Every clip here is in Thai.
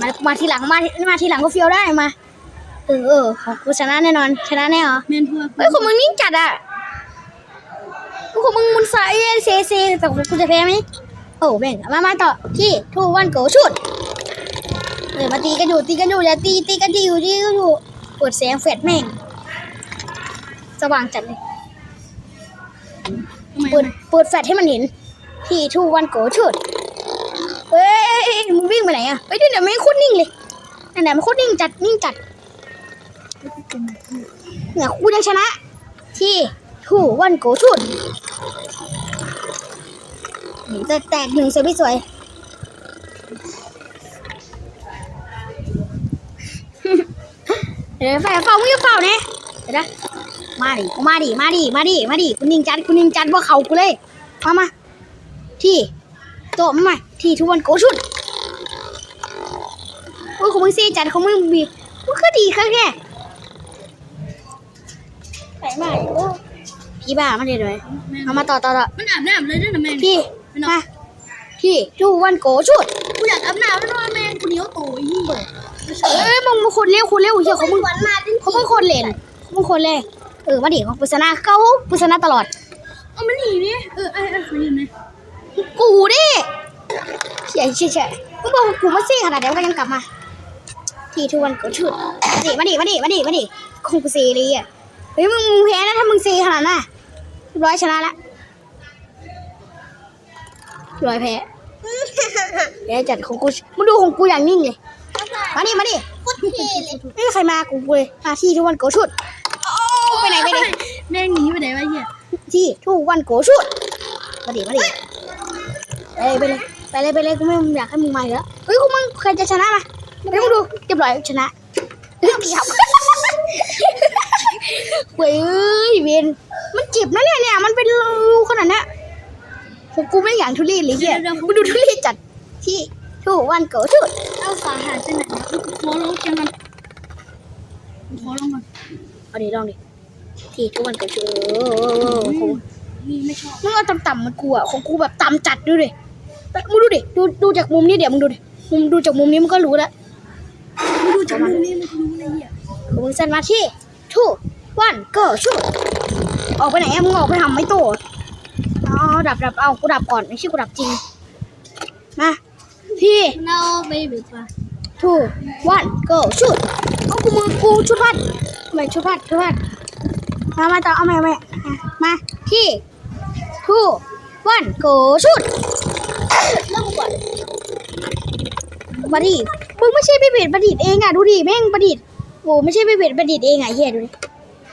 มามาทีหลังมามาทีหลังก็เฟียวได้มา เออเออของกูชนะแน่นอน ชนะแน่เหรอแมนทัวร์เฮ้ยของมึงนิ่งจัดอะของมึงมุนสายเซเซแต่ของกูจะแพ้ไหมโอ้แม่งมามาต่อที่ทูวันโกชุดเออมาตีกันอยู่ตีกันอยู่อย่าตีตีกันอยู่ตีกันอยู่เปิดแสงแฟลชแม่งสว่างจัดเลยทำไมเปิดเปิดแฟลชให้มันเห็นที่ทูวันโกชุด เฮ้ยมึงวิ่ง นั่นแหละมันโคตรนิ่งจัดนิ่งจัดเนี่ยกูยังชนะ ที่ทูวันโกชุดแต่แตกหนึ่งสวยไม่สวยเดี๋ยวไฟเฝ้ามึงจะเฝ้าเนี่ยเดี๋ยวนะมาดิมาดิมาดิมาดิมาดิคุณนิงจัดคุณนิงจัดว่าเขากูเลยมามาที่โต๊ะมามาที่ทุกวันโกชุด โอ้ยของมึงซีจัดของมึงบีมึงก็ดีครับแค่ไปมาโอ้พี่บ้ามาเดี๋ยวเลยเอามาต่อต่อต่อมันอาบน้ำเลยด้วยนะแมนพี่มาที่ทุกวันโกชุดกูอยากอาบน้ำแล้วนะแมนกูเหนียวโตอีนี่เอ้ยมึงมาคนเร็วคนเร็วเฮียเขามึงเขาเป็นคนเล่นเขาเป็นคนเล่นเออมาดิของปุษณาเขาปุษณาตลอดเอามันหนีดิเออไอ้ไอ้คนยืนไหมกูดิเฉยเฉยเฉยมึงบอกว่ากูมาซี่ขนาดเดียวก็ยังกลับมา ทีทุกวันเกิดชุดมาดิมาดิมาดิมาดิมาดิคงกูซีเลยอะเฮ้ยมึงมึงแพ้นะถ้ามึงซีขนาดน่ะเรียบร้อยชนะละเรียบร้อยแพ้เดี๋ยวจัดของกูมึงดูของกูอย่างนิ่งเลยมาดิมาดิโคตรเท่เลยไม่มีใครมากูเลยมาที่ทุกวันเกิดชุดไปไหนไปไหนแม่งหนีไปไหนวะเหี้ยที่ทุกวันโกชุดมาดิมาดิไปเลยไปเลยไปเลยไปเลยกูไม่อยากให้มึงมาอีกแล้วเฮ้ยกูมึงใครจะชนะมา เดี๋ยวมึงดูเรียบร้อยชนะเฮ้ยเกี่ยวเฮ้ยเอ้ยเวนมันเจ็บนะเนี่ยเนี่ยมันเป็นรูขนาดเนี้ยของกูไม่อย่างทุเรศเลยเหี้ยมึงดูทุเรศจัดที่ทุกวันโกชุดเอาสาหัสจังไหนนะกูขอร้องจังมันกูขอร้องมันเอาดิลองดิที่ทุกวันโกชุดโอ้โหนี่ไม่ชอบมึงเอาต่ำๆมันกูอะของกูแบบต่ำจัดดูดิมึงดูดิดูดูจากมุมนี้เดี๋ยวมึงดูดิมุมดูจากมุมนี้มึงก็รู้แล้ว มึงดูจากมุมนี้มันก็รู้เลยเหี้ยมึงเซ็นมาที่ทูวันเก็ชูออกไปไหนอะมึงออกไปทำไม่โตอ๋อดับดับเอากูดับก่อนไม่ใช่กูดับจริงมาที่เราไปบีบป่ะทูวันก็ชูเอากูมือกูชุดพัดไม่ชุดพัดชุดพัดมามาต่อเอาใหม่ใหม่มาที่ทูวันก็ชุดเริ่มก่อนประดิ มึงไม่ใช่ไปเบ็ดประดิษฐ์เองอะดูดิแม่งประดิษฐ์โอ้ไม่ใช่ไปเบ็ดประดิษฐ์เองอะเฮียดูดิ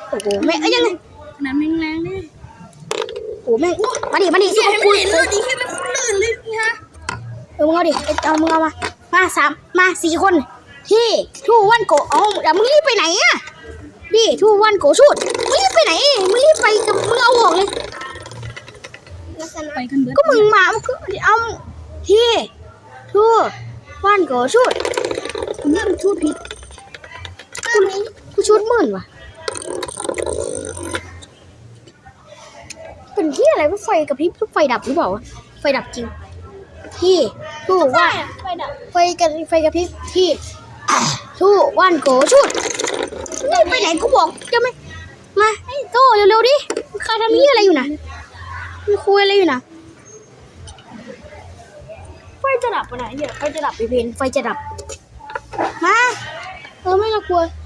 โอ้โหแม่งเอ้ยยังไงน้ำแรงแรงดิโอ้โหแม่งมาดิมาดิเหี้สู้ยกับให้กูมันเห็นเลยดิให้มันคนลื่นเลยนี่ฮะเออมึงเอาดิเอ้ยเอามึงเอามา มาสามมาสี่คน ที่ทูวันโกเอาเดี๋ยวมึงรีบไปไหนอะดิทูวันโกชุดมึงรีบไปไหนมึงรีบไปกับมึงเอาออกเลยไปกันเบิดก็มึงมามึงก็เอาที่ทูวันโกชุด ผมเริ่มชูผิดกูกูชุดหมื่นว่ะ เป็นที่อะไรว่าไฟกระพริบไฟดับหรือเปล่าวะไฟดับจริง ที่ทูว่าไฟดับไฟกระไฟกระพริบที่ทูวันโกชุดนี่ไปไหนกูบอกจะไม่มาไอ้โตเร็วๆดิใครทำนี่อะไรอยู่นะมึงคุยอะไรอยู่นะไฟจะดับปะไหนเดี๋ยวไฟจะดับไปเพนไฟจะดับ ม